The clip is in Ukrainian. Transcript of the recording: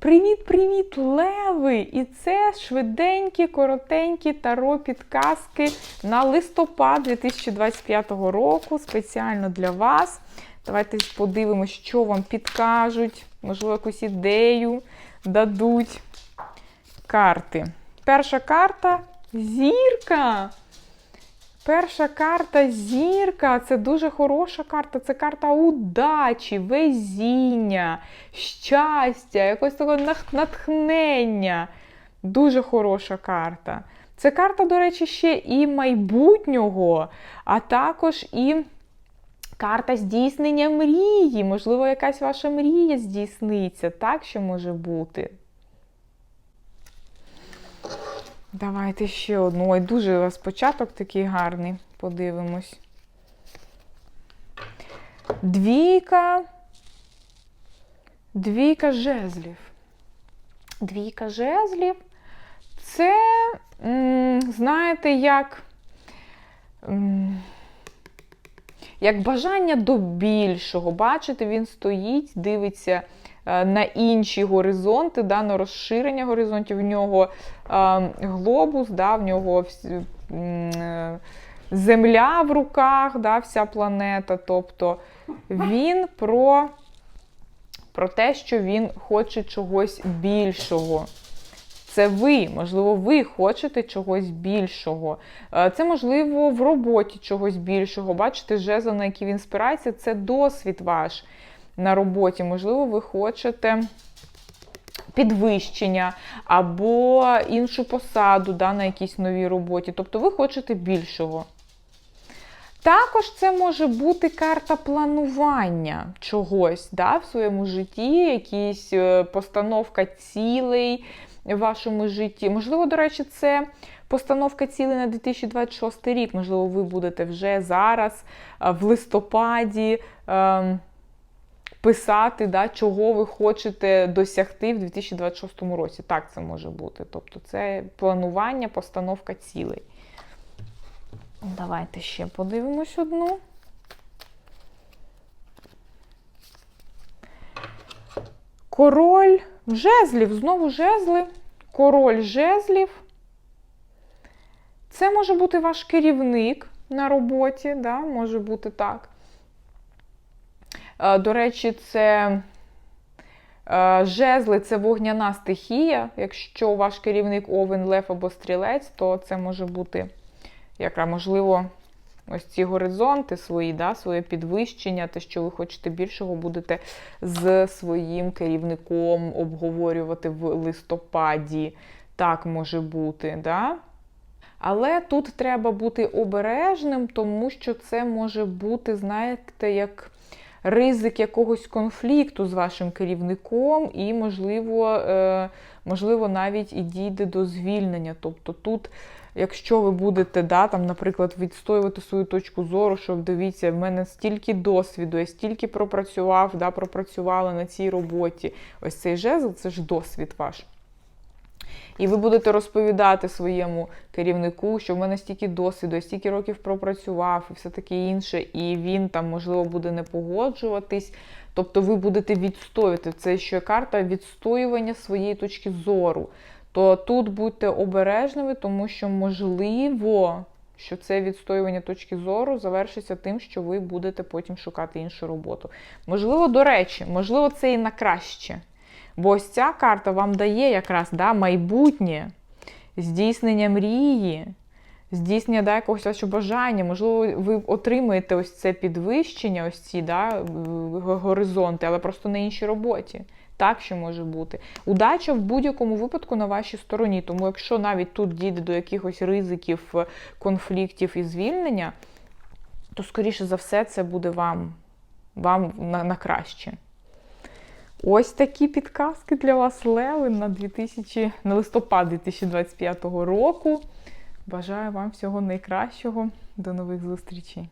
Привіт-привіт, леви! І це швиденькі, коротенькі таро підказки на листопад 2025 року. Спеціально для вас. Давайте подивимося, що вам підкажуть, можливо, якусь ідею дадуть карти. Перша карта зірка. Перша карта зірка це дуже хороша карта. Це карта удачі, везіння, щастя, якогось такого натхнення. Дуже хороша карта. Це карта, до речі, ще і майбутнього, а також і карта здійснення мрії. Можливо, якась ваша мрія здійсниться. Так що може бути. Давайте ще одну. Ой, дуже у вас початок такий гарний. Подивимось. Двійка. Двійка жезлів. Двійка жезлів. Це, знаєте, як. Як бажання до більшого. Бачите, він стоїть, дивиться на інші горизонти, да, на розширення горизонтів. В нього е, глобус, да, в нього е, земля в руках, да, вся планета. Тобто він про, про те, що він хоче чогось більшого. Це ви, можливо, ви хочете чогось більшого. Е, Це, можливо, в роботі чогось більшого. Бачите, жезл, на який він спирається, це досвід ваш на роботі. Можливо, ви хочете підвищення або іншу посаду да, на якійсь новій роботі. Тобто ви хочете більшого. Також це може бути карта планування чогось да, в своєму житті, якісь е, постановка цілей в вашому житті. Можливо, до речі, це постановка цілей на 2026 рік. Можливо, ви будете вже зараз, е, в листопаді. ем, Писати, да, чого ви хочете досягти в 2026 році. Так це може бути. Тобто це планування, постановка цілей. Давайте ще подивимось одну. Король жезлів, знову жезли. Король жезлів. Це може бути ваш керівник на роботі, да? може бути так. Е, До речі, це е, жезли це вогняна стихія. Якщо ваш керівник овен, лев або стрілець, то це може бути яка, можливо, ось ці горизонти свої, да, своє підвищення, те, що ви хочете більшого, будете з своїм керівником обговорювати в листопаді. Так може бути. Да? Але тут треба бути обережним, тому що це може бути, знаєте, як ризик якогось конфлікту з вашим керівником, і, можливо, е, можливо, навіть і дійде до звільнення. Тобто тут, якщо ви будете, да, там, наприклад, відстоювати свою точку зору, що дивіться, в мене стільки досвіду, я стільки пропрацював, да, пропрацювала на цій роботі. Ось цей жезл це ж досвід ваш. І ви будете розповідати своєму керівнику, що в мене стільки досвіду, я стільки років пропрацював і все таке інше, і він там, можливо, буде не погоджуватись. Тобто ви будете відстоювати. Це ще карта відстоювання своєї точки зору. То тут будьте обережними, тому що можливо, що це відстоювання точки зору завершиться тим, що ви будете потім шукати іншу роботу. Можливо, до речі, можливо, це і на краще. Бо ось ця карта вам дає якраз да, майбутнє, здійснення мрії, здійснення да, якогось вашого бажання. Можливо, ви отримаєте ось це підвищення, ось ці да, горизонти, але просто на іншій роботі. Так що може бути. Удача в будь-якому випадку на вашій стороні. Тому якщо навіть тут дійде до якихось ризиків, конфліктів і звільнення, то, скоріше за все, це буде вам, вам на, на краще. Ось такі підказки для вас, Леви, на 2000, на листопад 2025 року. Бажаю вам всього найкращого. До нових зустрічей!